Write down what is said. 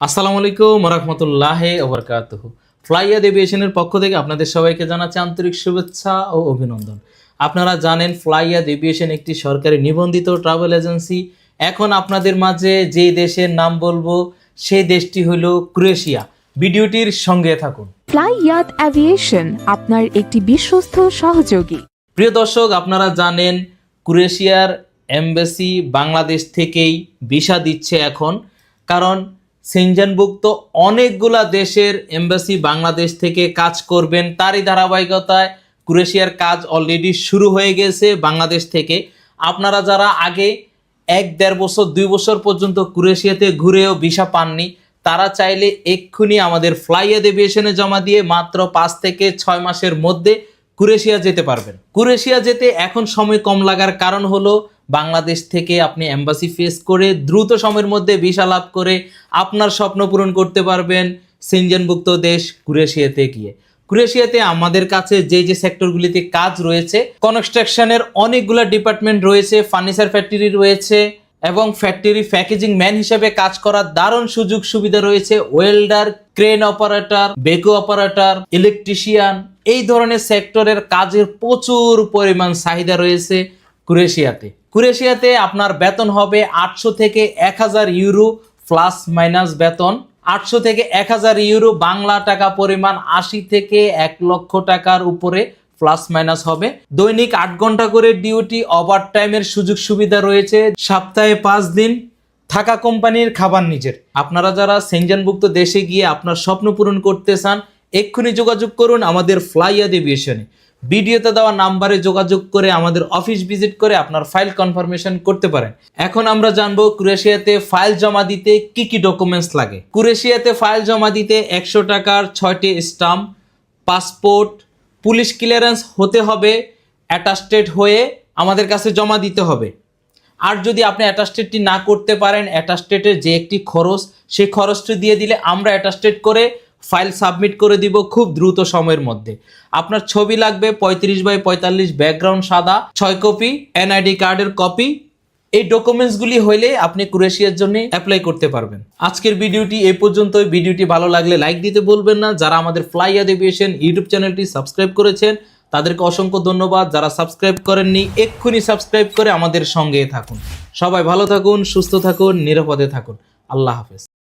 আসসালামু আলাইকুম রহমতুল্লাহ ওবরকাত ফ্লাইয়াদ এভিয়েশনের পক্ষ থেকে আপনাদের সবাইকে জানাচ্ছি আন্তরিক শুভেচ্ছা ও অভিনন্দন। আপনারা জানেন ফ্লাইয়াদ এভিয়েশন একটি সরকারি নিবন্ধিত ট্রাভেল এজেন্সি। এখন আপনাদের মাঝে যে দেশের নাম বলব সেই দেশটি হল ক্রোয়েশিয়া। ভিডিওটির সঙ্গে থাকুন। ফ্লাই ইয়াত অ্যাভিয়েশন আপনার একটি বিশ্বস্ত সহযোগী। প্রিয় দর্শক আপনারা জানেন ক্রোয়েশিয়ার এমবাসি বাংলাদেশ থেকেই ভিসা দিচ্ছে এখন। কারণ সেনজেনভুক্ত অনেকগুলা দেশের এমবাসি বাংলাদেশ থেকে কাজ করবেন। তারই ধারাবাহিকতায় ক্রোয়েশিয়ার কাজ অলরেডি শুরু হয়ে গেছে বাংলাদেশ থেকে। আপনারা যারা আগে এক দেড় বছর, দুই বছর পর্যন্ত ক্রোয়েশিয়াতে ঘুরেও ভিসা পাননি, তারা চাইলে এক্ষুনি আমাদের ফ্লাই এভিয়েশনে জমা দিয়ে মাত্র পাঁচ থেকে ছয় মাসের মধ্যে ক্রোয়েশিয়া যেতে পারবেন। ক্রোয়েশিয়া যেতে এখন সময় কম লাগার কারণ হলো বাংলাদেশ থেকে আপনি এম্বাসি ফেস করে দ্রুত সময়ের মধ্যে ভিসা লাভ করে আপনার স্বপ্ন পূরণ করতে পারবেন সিনজেনভুক্ত দেশ ক্রোয়েশিয়াতে গিয়ে। ক্রোয়েশিয়াতে আমাদের কাছে যে যে সেক্টরগুলিতে কাজ রয়েছে কনস্ট্রাকশনের অনেকগুলো ডিপার্টমেন্ট রয়েছে ফার্নিচার ফ্যাক্টরি রয়েছে, এবং ফ্যাক্টরি প্যাকেজিং ম্যান হিসেবে কাজ করার দারুণ সুযোগ সুবিধা রয়েছে welder crane operator backhoe operator electrician এই ধরনের সেক্টরের কাজের প্রচুর পরিমাণ চাহিদা রয়েছে। ক্রোয়েশিয়াতে ক্রোয়েশিয়াতে আপনার বেতন হবে আটশো থেকে এক হাজার ইউরো প্লাস মাইনাস বেতন। আটশো থেকে এক হাজার ইউরো বাংলা টাকা পরিমাণ আশি থেকে এক লক্ষ টাকার উপরে প্লাস মাইনাস হবে। দৈনিক আট ঘণ্টা করে ডিউটি ওভার টাইমের সুযোগ সুবিধা রয়েছে সপ্তাহে পাঁচ দিন। থাকা কোম্পানির খাবার নিজের। আপনারা যারা সেনজেনভুক্ত দেশে গিয়ে আপনার স্বপ্ন পূরণ করতে চান, এক্ষুনি যোগাযোগ করুন আমাদের ফ্লাই এভিয়েশনে ভিডিওতে দেওয়া নাম্বারে যোগাযোগ করে আমাদের অফিস ভিজিট করে আপনার ফাইল কনফার্মেশন করতে পারেন। এখন আমরা জানব ক্রোয়েশিয়াতে ফাইল জমা দিতে কি কি ডকুমেন্টস লাগে। ক্রোয়েশিয়াতে ফাইল জমা দিতে একশো টাকার ছয়টি স্টাম্প, পাসপোর্ট, পুলিশ ক্লিয়ারেন্স হতে হবে, অ্যাটাস্টেড হয়ে আমাদের কাছে জমা দিতে হবে। আর যদি আপনি অ্যাটাস্টেডটি না করতে পারেন, অ্যাটাস্টেডের যে একটি খরচ, সেই খরচটি দিয়ে দিলে আমরা অ্যাটাস্টেড করে ফাইল সাবমিট করে দিব খুব দ্রুত সময়ের মধ্যে। আপনার ছবি লাগবে পঁয়ত্রিশ বাই পঁয়তাল্লিশ, ব্যাকগ্রাউন্ড সাদা, ছয় কপি, এনআইডি কার্ডের কপি। এই ডকুমেন্টসগুলি হইলে আপনি ক্রোয়েশিয়ার জন্য অ্যাপ্লাই করতে পারবেন। আজকের ভিডিওটি এই পর্যন্তই। ভিডিওটি ভালো লাগলে লাইক দিতে বলবেন না। যারা আমাদের ফ্লাই এভিয়েশন ইউটিউব চ্যানেলটি সাবস্ক্রাইব করেছেন, তাদেরকে অসংখ্য ধন্যবাদ। যারা সাবস্ক্রাইব করেননি, এক্ষুনি সাবস্ক্রাইব করে আমাদের সঙ্গে থাকুন। সবাই ভালো থাকুন, সুস্থ থাকুন, নিরাপদে থাকুন। আল্লাহ হাফেজ।